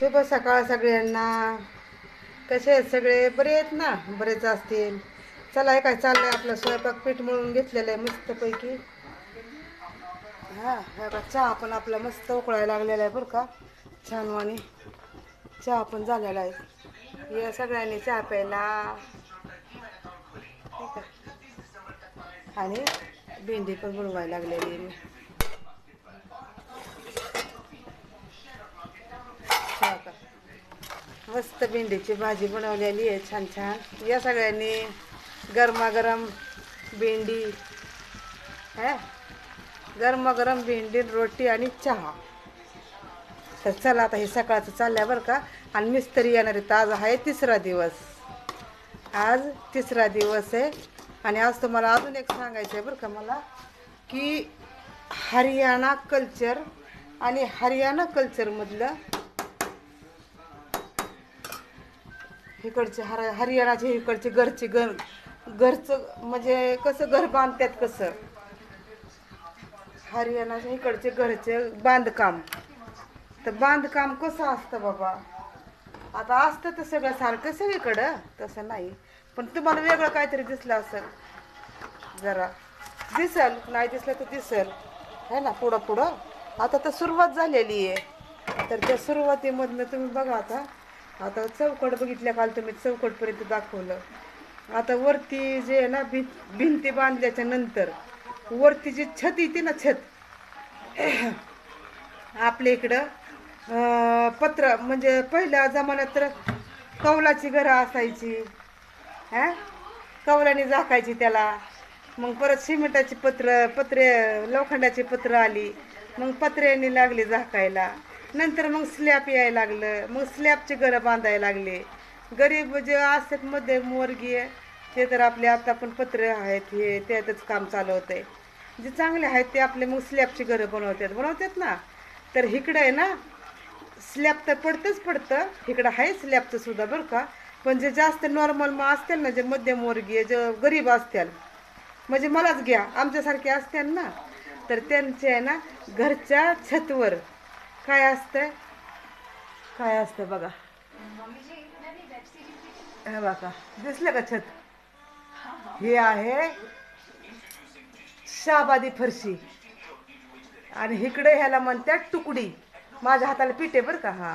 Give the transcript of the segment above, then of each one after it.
शुभ सकाळ सगळ्यांना. कसे आहेत सगळे? बरे आहेत ना? बरेच असतील. चला हे काय आहे आपलं? स्वयंपाक पीठ मळून घेतलेलं आहे मस्तपैकी. हा का चहा पण आपला मस्त उकळायला लागलेला आहे बरं का. छानवाणी चहा पण झालेला आहे. या सगळ्यांनी चहा प्यायला. आणि भेंडी पण बनवायला लागलेली आहे. मी हा का मस्त भेंडीची भाजी बनवलेली आहे छान छान. या सगळ्यांनी गरमागरम भेंडी है? गरमागरम भेंडी रोटी आणि चहा. तर चला आता हे सकाळचं चालल्या बरं का. आणि मिस्त्री येणार आहेत. आज आहे तिसरा दिवस. आज तिसरा दिवस आहे. आणि आज तुम्हाला अजून एक सांगायचं आहे बरं का मला की हरियाणा कल्चर आणि हरियाणा कल्चरमधलं इकडचे हर हरियाणाचे इकडचे घरचे घर घरचं म्हणजे कसं घर बांधतात कसं? हरियाणाच्या इकडचे घरचे बांधकाम. तर बांधकाम कसं असतं बाबा? आता असतं तर सगळं सारखं सगळीकडं तसं नाही. पण तुम्हाला वेगळं काहीतरी दिसलं असेल. जरा. दिसल. नाही दिसलं तर दिसल. है ना पुढं पुढं आता तर सुरुवात झालेली आहे. तर त्या सुरुवातीमधनं तुम्ही बघा आता. आता चौकट बघितल्या काल तुम्ही चौकटपर्यंत दाखवलं. आता वरती जे आहे ना भिं भिंती बांधल्याच्या नंतर वरती जी छत येते ना छत आपल्या इकडं पत्र म्हणजे पहिल्या जमान्यात तर कौलाची घरं असायची हा? कौलाने झाकायची त्याला. मग परत सिमेंटाची पत्र पत्रे लोखंडाची पत्र आली. मग पत्र्यांनी लागली झाकायला. नंतर मग स्लॅब यायला लागलं. मग स्लॅबचे घरं बांधायला लागले. गरीब जे असतात मध्यमवर्गीय ते तर आपले आता पण पत्र आहेत हे त्यातच काम चालवत आहे जे चांगले आहेत ते आपले मग स्लॅबची घरं बनवतात. बनवतात ना? तर इकडं आहे ना स्लॅब तर पडतंच पडतं. इकडं आहे स्लॅबचं सुद्धा बरं का? पण जे जास्त नॉर्मल मग असतील ना जे मध्यमवर्गीय जे गरीब असतील म्हणजे मलाच घ्या आमच्यासारखे असतील ना? तर त्यांचे आहे ना घरच्या छतवर काय असतंय काय असतं बघा हे बघा दिसलं का छत हे आहे शाबादी फरशी आणि इकडे ह्याला म्हणतात तुकडी माझ्या हाताला पिठे बरं का हा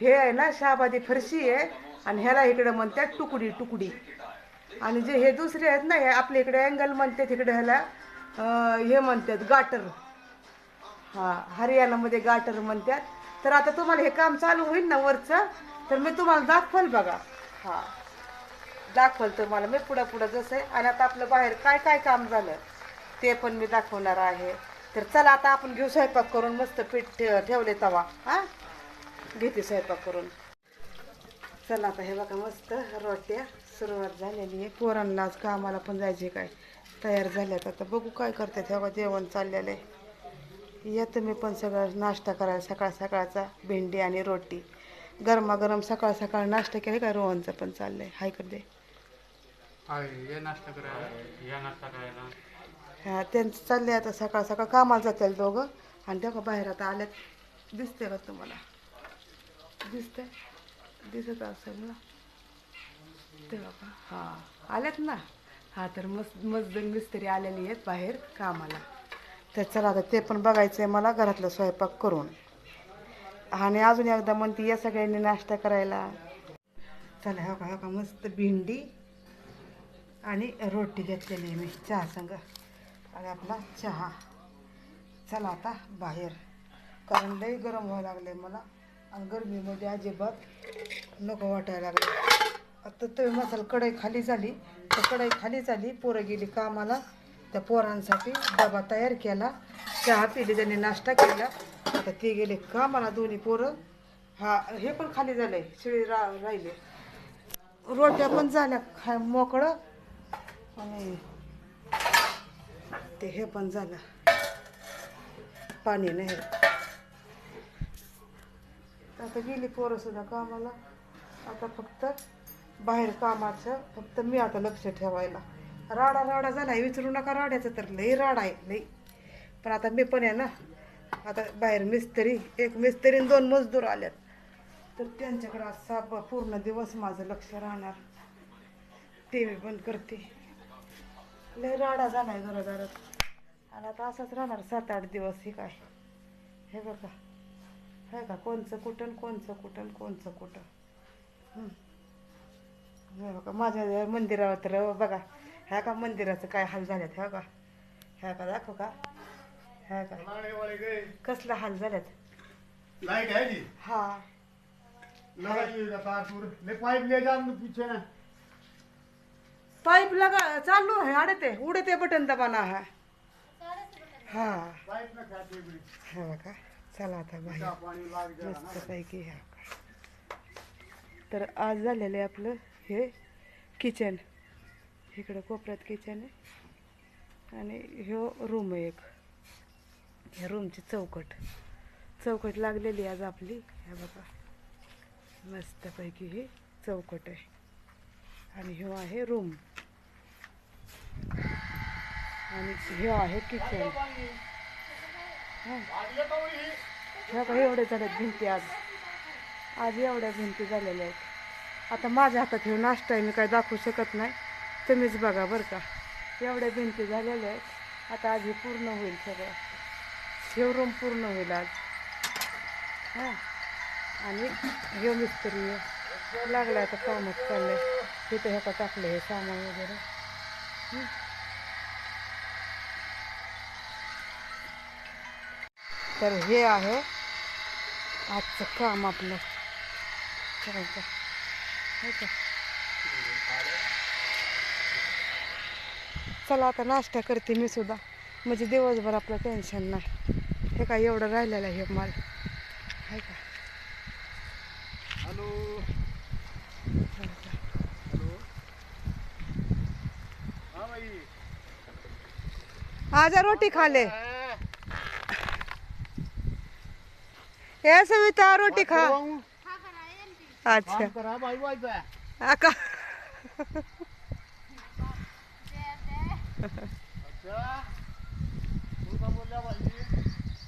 हे आहे ना शाबादी फरशी आहे आणि ह्याला इकडे म्हणतात तुकडी तुकडी आणि जे हे दुसरे आहेत ना हे आपल्या इकडे अँगल म्हणतात इकडे ह्याला हे म्हणतात गाटर हा हरियाणामध्ये गाटर म्हणतात. तर आता तुम्हाला हे काम चालू होईल ना वरचं. तर मी तुम्हाला दाखवल बघा. हा दाखवल तुम्हाला मी पुढं पुढं जसं. आहे आणि आता आपलं बाहेर काय काय काम झालं ते पण मी दाखवणार आहे. तर चला आता आपण घेऊ स्वयंपाक करून. मस्त पीठ ठेवले तवा. हा? घेते स्वयंपाक करून. चला आता हे बघा मस्त रोट्या सुरुवात झालेली आहे. पोरांना आज कामाला पण जायचे काय? तयार झाल्यात. आता बघू काय करतात. हे बघा जेवण चाललेलं आहे. या तुम्ही पण सगळं नाश्ता करायला सकाळ सकाळचा भेंडी आणि रोटी. गरमागरम सकाळ सकाळ नाश्ता केला काय रोहनचं पण चाललंय. हाय कर दे. आहे या नाश्ता करायला. या नाश्ता करायला. हा त्यांचं चाललंय आता सकाळ सकाळ. कामाला जातील दोघं. आणि तेव्हा बाहेर आता आल्यात. दिसते का तुम्हाला? दिसते दिसत असेल ना? तेव्हा का हां आल्यात ना? हा तर मस्त मजदूर मिस्त्री आलेली आहेत बाहेर कामाला. तर चला आता ते पण बघायचं आहे मला घरातलं स्वयंपाक करून. आणि अजून एकदा म्हणते या सगळ्यांनी नाश्ता करायला. चला हो का हो का मस्त भेंडी आणि रोटी घेतलेली आहे मी चहा संग. आणि आपला चहा. चला आता बाहेर. कारण लई गरम व्हायला लागले मला. आणि गरमीमध्ये अजिबात नको वाटायला लागले आता तुम्ही मसाला कढई खाली झाली. तर कढई खाली झाली पोरं गेली कामाला. त्या पोरांसाठी डबा तयार केला चहा पिली त्यांनी नाश्ता केला. आता ती गेले कामाला दोन्ही पोरं? हा हे पण खाली झालंय शिळी रा राहिले. रोट्या पण झाल्या खा मोकळं. आणि ते हे पण झालं. पाणी नाही. आता गेली पोरं सुद्धा कामाला. आता फक्त बाहेर कामाचं फक्त मी आता लक्ष ठेवायला. राडा राडा झाला आहे विचारू नका राड्याचं तर लई राडा आहे लई. पण आता मी पण आहे ना आता बाहेर मिस्त्री एक मिस्त्री आणि दोन मजदूर आल्यात. तर त्यांच्याकडे असा ब- पूर्ण दिवस माझं लक्ष राहणार. टी व्ही बंद करते. लय राडा झाला आहे जरा जरा आणि आता असाच राहणार सात आठ दिवस हे काय. हे बघा. हे का कोणचं कुठं कोणचं कुठं कोणचं कुठं. हे बघा माझ्या मंदिरावर तर बघा. ह्या का मंदिराचं काय हाल झाल्यात ह्या का? ह्या का दाखव का? ह्या का? कसला हाल झाल्यात? लाइट है. जी हा तूर ले पाइप ले जा पीछे ना. पाईप लगा चालू आहे अडते उडते बटन दबाना है. हा. हे बघा चला आता बाहेर. का पानी लाग जा. मस्त पैकी ह्या. तर आज झालेलं आहे आपलं हे किचन इकडं कोपऱ्यात किचन आहे. आणि ह्यो रूम आहे एक. ह्या रूमची चौकट. चौकट लागलेली आज आपली. ह्या बघा. मस्तपैकी ही चौकट आहे. आणि ह्यो आहे रूम आणि ह्यो आहे किचन ह्या काही एवढे झाल्यात भिंती आज. आज एवढ्या भिंती झालेल्या आहेत. आता माझ्या हातात हे नाश्ता आहे मी काय दाखवू शकत नाही. तुम्हीच बघा बरं का. एवढ्या भिंती झालेल्या आहेत. आता आज हे पूर्ण होईल सगळं. हे रूम पूर्ण होईल आज. हां. आणि हे मिस्त्री आहे. लागलं आता कामच चाललंय. तिथं ह्याचा टाकलं हे सामान वगैरे. तर हे आहे आजचं काम आपलं. करायचं हो का? चला आता नाश्ता करते मी सुद्धा. म्हणजे दिवसभर आपलं टेन्शन नाही. हे काय एवढं राहिलेलं आहे हे माल. आहे का? हेलो. आजा रोटी खा ले हे सविता रोटी खा. अच्छा. का?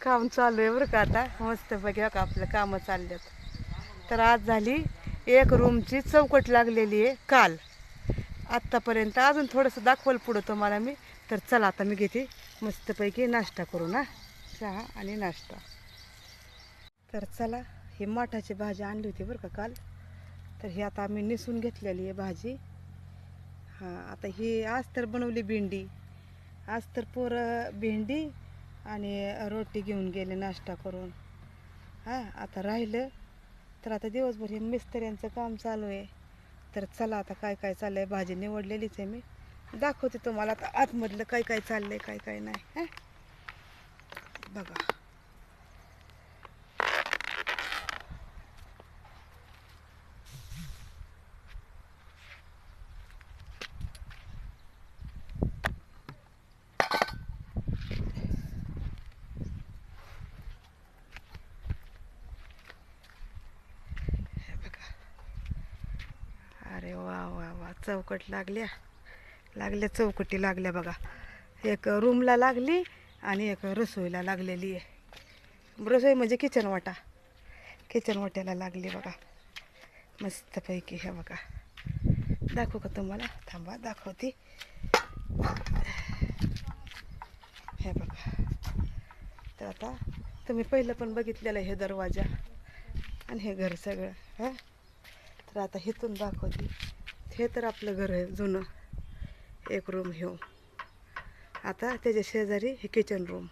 काम चालू आहे बरं का आता. मस्त बघा का आपलं कामं चालल्यात. तर आज झाली एक रूमची चौकट लागलेली आहे काल. आत्तापर्यंत अजून थोडंसं दाखवलं पुढं तुम्हाला मी. तर चला आता मी घेते. मस्तपैकी नाश्ता करू ना चहा आणि नाश्ता. तर चला ही माठाची भाजी आणली होती बरं का काल. तर ही आता आम्ही निसून घेतलेली आहे भाजी. हां आता ही आज तर बनवली भेंडी. आज तर पोरं भेंडी आणि रोटी घेऊन गेले नाश्ता करून. हां आता राहिलं तर आता दिवसभर हे मिस्त्र्यांचं काम चालू आहे. तर चला आता काय काय चाललं आहे भाजी निवडलेलीच आहे मी. दाखवते तुम्हाला आता आतमधलं काय काय चाललं आहे काय काय नाही. हां? बघा हे बघा अरे वा वा वा चौकट लागल्या. लागल्या चौकटी लागल्या बघा. एक रूमला लागली आणि एक रसोईला लागलेली आहे. रसोई म्हणजे किचन वाटा. किचन वाट्याला लागली बघा. मस्तपैकी हे बघा. दाखवू का तुम्हाला? थांबा दाखवते. हे बघा. तर आता तुम्ही पहिलं पण बघितलेलं हे दरवाजा आणि हे घर सगळं हां? तर आता इथून दाखवते. हे तर आपलं घर आहे जुनं. एक रूम ह्यो आता त्याच्या शेजारी हे किचन रूम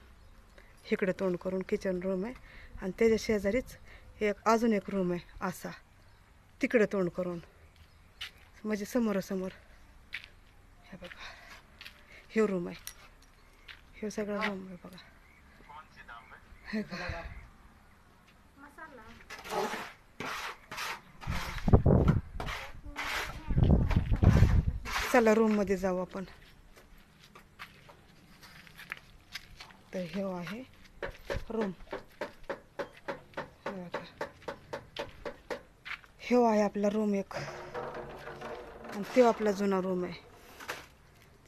इकडे तोंड करून किचन रूम आहे. आणि त्याच्या शेजारीच एक अजून एक रूम आहे असा. तिकडे तोंड करून. म्हणजे समोरासमोर. हे बघा. हे रूम आहे. हे सगळं रूम आहे बघा. हे चला रूममध्ये जाऊ आपण? तर हे आहे रूम हे आहे आपला रूम एक. आणि तो आपला जुना रूम आहे.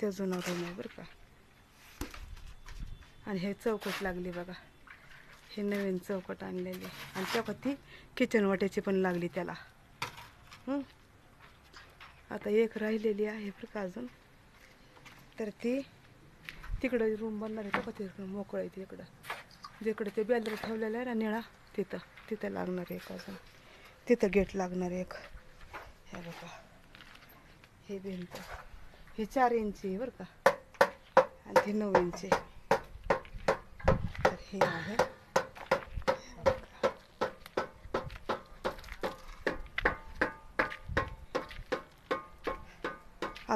तो जुना रूम आहे बरं का. आणि हे चौकट लागली बघा. हे नवीन चौकट आणलेली. आणि तेव्हा ती किचन वाट्याची पण लागली त्याला. आता एक राहिलेली आहे बरं का अजून. तर ती तिकडं रूम बनणार आहे का तिकडं मोकळं आहे तिकडं. जिकडं ते बेलर ठेवलेलं आहे ना निळा तिथं तिथं लागणार आहे एक अजून. तिथं गेट लागणार एक. हे बघा. हे भिंत. हे चार इंची आहे बरं का. आणि ते नऊ इंची तर हे आहे.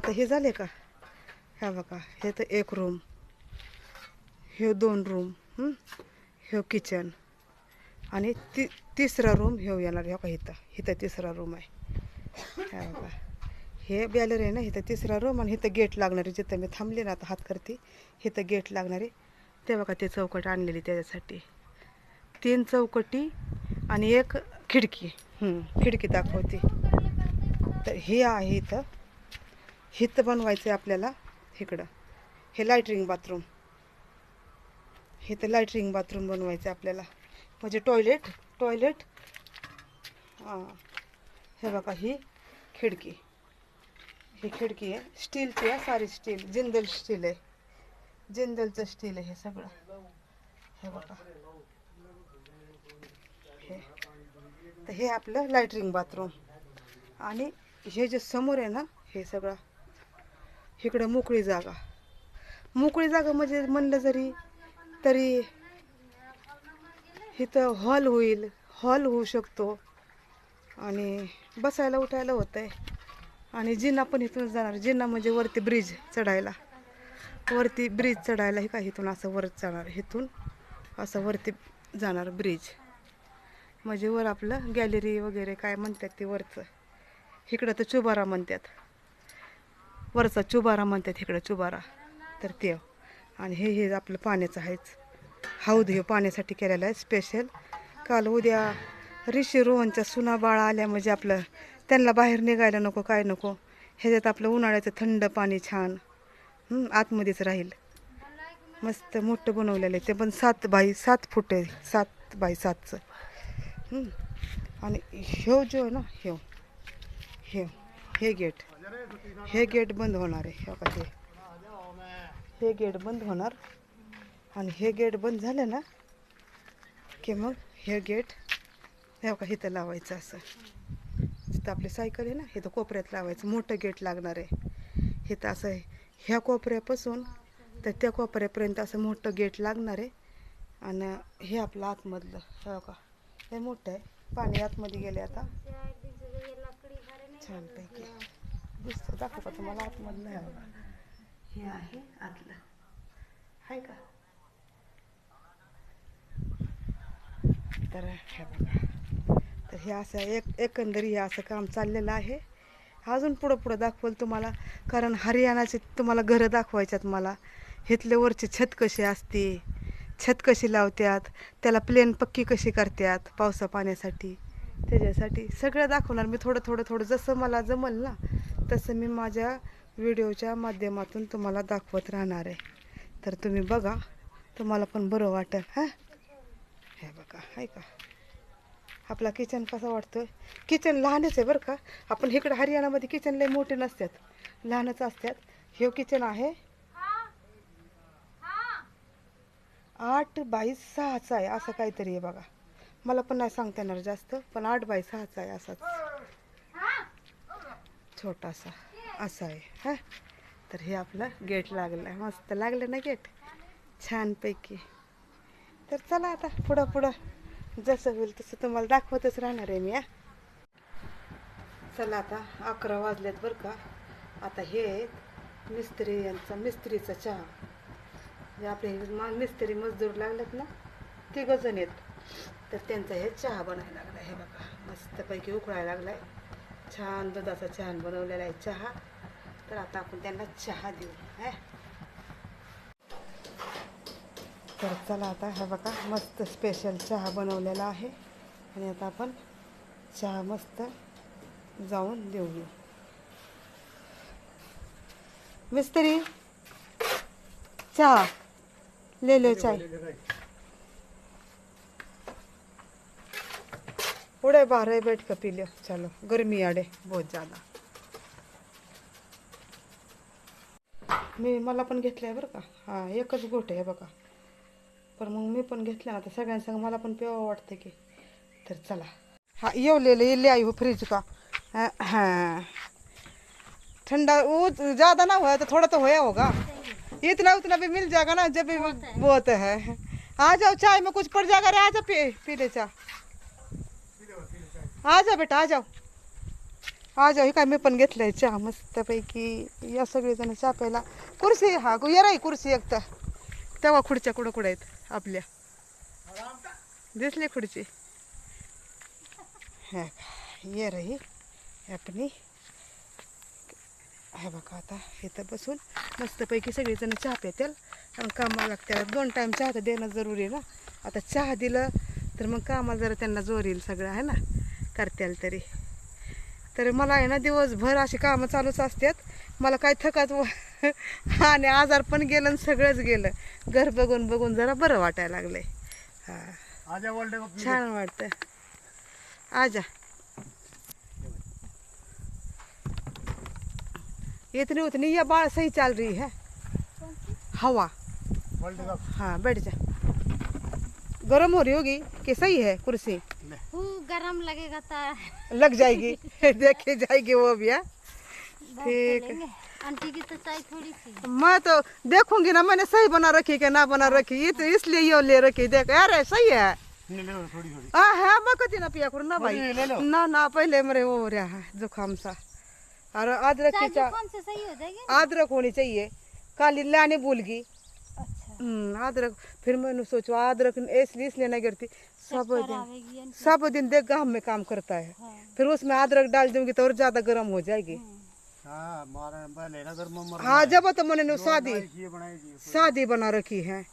आता हे झाले का? ह्या बघा हे तर एक रूम हे दोन रूम ह्यो किचन आणि ति तिसरा रूम ह्यो येणार ह्यो का इथं. इथं तिसरा रूम आहे. ह्या बघा. हे बॅलर आहे ना इथं तिसरा रूम आणि इथं गेट लागणारी जिथं मी थांबले ना आता हात करते. इथं गेट लागणार आहे. ते बघा ते चौकट आणलेली त्याच्यासाठी. तीन चौकटी आणि एक खिडकी. खिडकी दाखवते. तर हे आहे इथं. हिथं बनवायचं आहे आपल्याला इकडं. हे लायटरिंग बाथरूम हे तर लायटरिंग बाथरूम बनवायचं आहे आपल्याला. म्हणजे टॉयलेट टॉयलेट हां हे बघा ही खिडकी. ही खिडकी आहे. स्टीलची आहे सारी स्टील जिंदल स्टील आहे. जिंदलचं स्टील आहे हे सगळं. हे बघा. हे. तर हे आपलं लायटरिंग बाथरूम आणि हे जे समोर आहे ना हे सगळं. इकडं मोकळी जागा. मोकळी जागा म्हणजे म्हणलं जरी तरी इथं हॉल होईल हॉल होऊ शकतो. आणि बसायला उठायला होतं आहे आणि जिना पण इथून जाणार. जिना म्हणजे वरती ब्रिज चढायला. वरती ब्रिज चढायला हे का इथून असं वर जाणार. इथून असं वरती जाणार ब्रिज म्हणजे वर आपलं गॅलरी वगैरे काय म्हणतात ते वरचं. इकडं तर चुबारा म्हणतात. वरचा चुबारा म्हणतात इकडं चुबारा. तर ते. आणि हे हे आपलं पाण्याचं आहेच. हौद हे पाण्यासाठी केलेलं आहे स्पेशल काल उद्या ऋषी रोहनच्या सुना बाळा आल्या म्हणजे आपलं त्यांना बाहेर निघायला नको काय नको. ह्याच्यात आपलं उन्हाळ्याचं थंड पाणी छान. आतमध्येच राहील. मस्त मोठं बनवलेलं आहे ते पण सात बाय सात फूट आहे. सात बाय सातचं. आणि ह्यो जो आहे ना ह्यो ह्यो हे गेट. हे गेट बंद होणार आहे. हे हे हे गेट बंद होणार. आणि हे गेट बंद झालं ना की मग हे गेट हे का इथं लावायचं असं. जिथं आपली सायकल आहे ना इथं कोपऱ्यात लावायचं. मोठं गेट लागणार आहे. इथं असं आहे. ह्या कोपऱ्यापासून तर त्या कोपऱ्यापर्यंत असं मोठं गेट लागणार आहे. आणि हे आपलं आतमधलं हे का हे मोठं आहे. पाणी आतमध्ये गेले आता. छानपैकी. दिसतं. दाखवू का तुम्हाला आतमधलं आहे बघा हे आहे आतलं. आहे का? तर हे बघा. तर हे असं एक एकंदरी हे असं काम चाललेलं आहे. अजून पुढं पुढं दाखवल तुम्हाला. कारण हरियाणाचे तुम्हाला घरं दाखवायच्यात मला. इथले वरची छत कशी असते? छत कशी लावतात त्याला प्लेन पक्की कशी करतात पावसा पाण्यासाठी? त्याच्यासाठी सगळं दाखवणार. मी थोडं थोडं थोडं जसं मला जमल ना तसं मी माझ्या व्हिडिओच्या माध्यमातून तुम्हाला दाखवत राहणार आहे. तर तुम्ही बघा तुम्हाला पण बरं वाटेल हां? हे बघा आहे का? आपला किचन कसा वाटतोय? किचन लहानच आहे बरं का? आपण इकडं हरियाणामध्ये किचन लय मोठे नसतात. लहानच असतात. हे किचन आहे. आठ बाय सहाचा आहे असं काहीतरी आहे बघा. मला पण नाही सांगता येणार जास्त पण आठ बाय सहाचा आहे असाच. छोटासा असा आहे हा? तर हे आपलं गेट लागलं आहे. मस्त लागलं ना गेट? छानपैकी. तर चला आता पुढं पुढं. जसं होईल तसं तुम्हाला दाखवतच राहणार आहे मी हा? चला आता अकरा वाजलेत बरं का. आता हे आहेत मिस्त्री यांचा मिस्त्रीचा चहा. जे आपले मा- मिस्त्री मजदूर लागलेत ना? ते जण आहेत. तर त्यांचा हे चहा बनायला लागला हे बघा. मस्तपैकी उकळायला लागलाय छान दुधाचा छान बनवलेला आहे चहा. तर आता आपण त्यांना चहा देऊ हा? तर चला आता हा बघा मस्त स्पेशल चहा बनवलेला आहे. आणि आता आपण चहा मस्त जाऊन देऊया. मिस्त्री चहा. ले लो चाय. उड़े बाहर बैठ कर पी लियो। चलो गर्मी आड़े बहुत ज़्यादा। मी मला पण घेतलंय बरं का? हां एकच गोट आहे बघा. पण मग मी पण घेतलं ना तर सगळ्यांसंग मला पण प्यावं वाटतं की. तर चला. हाँ ये ले ले ये ले आई हो फ्रिज का? हाँ, ठंडा वो ज़्यादा ना हुआ तो थोड़ा तो होया होगा. इतना उतना भी मिल जाएगा ना जब भी बहुत है। आ जाओ चाय में कुछ पड़ जाएगा रे आ जाओ पी पी ले चा आ जा बेटा आ जाओ आ जाओ हे काय मी पण घेतलंय चहा मस्तपैकी. या सगळेजण चहा प्यायला. कुर्सी हा येरा राही कुर्सी एक तर तेव्हा खुर्च्या कुठं कुठं आहेत आपल्या. दिसली खुर्ची. हा ये रही. आपली. हे बघा आता इथं बसून मस्तपैकी सगळेजण चहा पितील. आणि कामाला लागतात दोन टाईम चहा तर देणं जरुरी आहे ना. आता चहा दिलं तर मग कामाला जरा त्यांना जोर येईल सगळं आहे ना? करत्याल तरी. तर मला आहे ना दिवसभर अशी कामं चालूच असतात मला काय थकात व- आणि आजार पण गेलं आणि सगळंच गेलं. घर बघून बघून जरा बरं वाटायला लागलंय. हां. छान वाटतं. आजा. इतनी उतनी ये बाढ़ सही चल रही है. हवा. हाँ बैठ जा. गर्म हो रही होगी कि सही है कुर्सी? गरम लगेगा तो। लग जाएगी। देखी जाएगी वो भी है। ठीक। आंटी की तो चाय थोड़ी सी। मैं तो देखूँगी ना मैंने सही बना रखी कि ना बना रखी? ये तो इसलिए ये ले रखी देख। अरे सही है। ले थोड़ी थोड़ी। आ है मैं कति ना पिया करूँ ना भाई। ले लो। ना ना पहले मेरे वो हो रहा है जुकाम सा। और अदरक की चा जुकाम से सही हो जाएगी अदरक होनी चाहिए। काली लानी भूल गई। अच्छा। हम्म, अदरक फिर मैंने सोचो अदरक इसलिए इसलिए नहीं गिरती सब चक्कर दिन आवेगी आंटी। सब दिन देख गाँव में काम करता है। हाँ। फिर उसमें अदरक डाल दूंगी तो और ज्यादा गर्म हो जाएगी। हाँ। मारा पहले ना गर्म मर हाँ जब तो मैंने शादी ये बनाएगी साधी बना रखी है।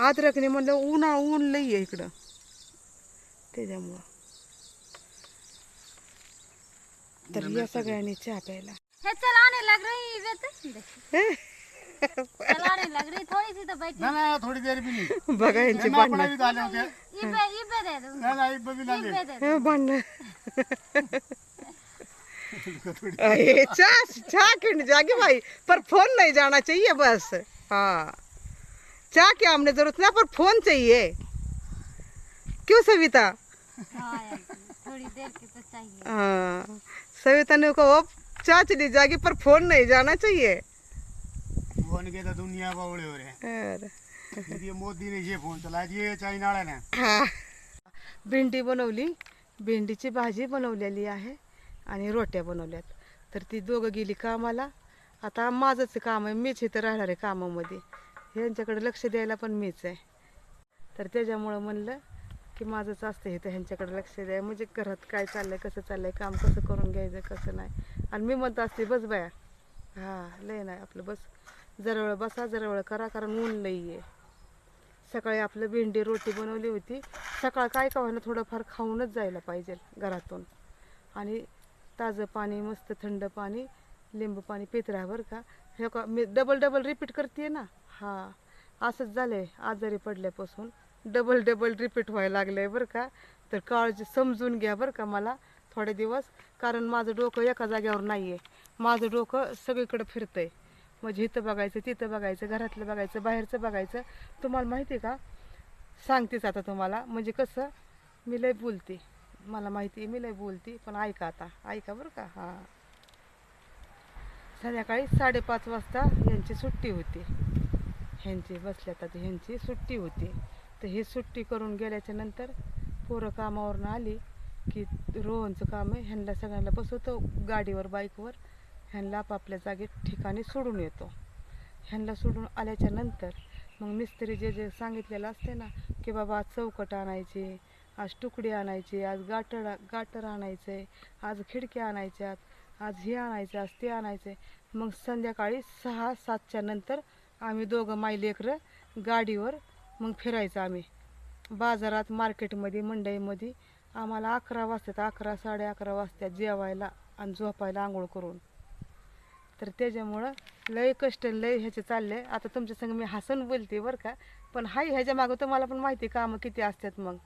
अदरकने म्हणलं उन्हा ऊन लई आहे इकडं। त्याच्यामुळं तर या सगळ्यांनी चहा प्यायला है चलाने लग रही है तो चलाने लग रही थोड़ी सी तो बैठी। ना ना थोड़ी देर भी नहीं। भी होते इबे इबे दे दूँ। ना ना भी इबे दूँ हे भांडणं अरे चहा चहा खिंड जागी भाई पर फ़ोन नहीं जाना चाहिए बस। हाँ। चाय की हमने ज़रूरत नहीं पर फ़ोन चाहिए। क्यों सविता? हाँ थोड़ी देर की तो चाहिए। हाँ। सविता ने कहो चाय चली जाएगी पर फ़ोन नहीं जाना चाहिए। फोन के तो दुनिया बावळे हो रहे हैं अरे ये मोदी ने ये फोन चलाया ये चाइना वाले ने हा. भेंडी बनवली. भेंडीची भाजी बनवलेली आहे आणि रोट्या बनवल्यात. तर ती दोघं गेली कामाला. आता माझंच काम आहे मीच इथं राहणार आहे कामामध्ये. ह्यांच्याकडे लक्ष द्यायला पण मीच आहे. तर त्याच्यामुळं म्हणलं की माझंच असतं इथं ह्यांच्याकडे लक्ष द्याय म्हणजे घरात काय चाललंय कसं चाललंय काम कसं करून घ्यायचं कसं नाही. आणि मी म्हणत असते बस बाया. हां लय नाही आपलं बस. जरवळ बसा जरवळ करा कारण ऊन लई आहे सकाळी आपलं भेंडी रोटी बनवली होती. सकाळ काय का होईना थोडंफार खाऊनच जायला पाहिजे घरातून. आणि ताजं पाणी मस्त थंड पाणी लिंबू पाणी पित राहा बरं का. हे का मी डबल डबल रिपीट करते ना? हां. असंच झालं आहे आजारी पडल्यापासून डबल डबल रिपीट व्हायला लागलं आहे बरं का. तर काळजी समजून घ्या बरं का मला थोडे दिवस. कारण माझं डोकं एका जाग्यावर नाही आहे माझं डोकं सगळीकडं आहे म्हणजे इथं बघायचं तिथं बघायचं घरातलं बघायचं बाहेरचं बघायचं. तुम्हाला माहिती आहे का? सांगतेच आता तुम्हाला. म्हणजे कसं? मी लय बोलते. मला माहिती आहे मी लय बोलते. पण ऐका आता. ऐका बरं का? हां. संध्याकाळी साडेपाच वाजता यांची सुट्टी होती. ह्यांची बसल्या आता. ह्यांची सुट्टी होती. तर ही सुट्टी करून गेल्याच्यानंतर पोरं कामावरून आली की रोहनचं काम आहे. ह्यांना सगळ्यांना बसवतो गाडीवर बाईकवर. ह्यांना आपापल्या जागेत ठिकाणी सोडून येतो. ह्यांना सोडून आल्याच्यानंतर मग मिस्त्री जे जे सांगितलेलं असते ना की बाबा आज चौकट आणायची आज तुकडी आणायची आज गाटर गाटर आणायचं आहे आज खिडक्या आणायच्यात आज हे आणायचं आज ते आणायचं. आहे मग संध्याकाळी सहा सातच्या नंतर आम्ही दोघं माई लेकरं गाडीवर मग फिरायचं आम्ही. बाजारात मार्केटमध्ये मंडईमध्ये आम्हाला अकरा वाजतात अकरा साडे अकरा वाजतात जेवायला आणि झोपायला आंघोळ करून. तर त्याच्यामुळं लय कष्ट लय ह्याचे चालले. आता तुमच्या संग मी हसन बोलते बरं का. पण हाय ह्याच्या मागं तुम्हाला पण माहिती कामं किती असतात मग.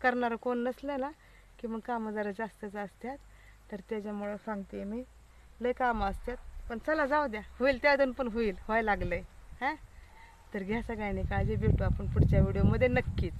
करणारं कोण नसलं ना की मग कामं जरा जास्तच असतात. तर त्याच्यामुळं सांगते मी लय कामं असतात. पण चला जाऊ द्या होईल त्यातून पण होईल व्हायला लागलंय. हां? तर घ्या सगळ्यांनी काळजी भेटू आपण पुढच्या व्हिडिओमध्ये नक्कीच.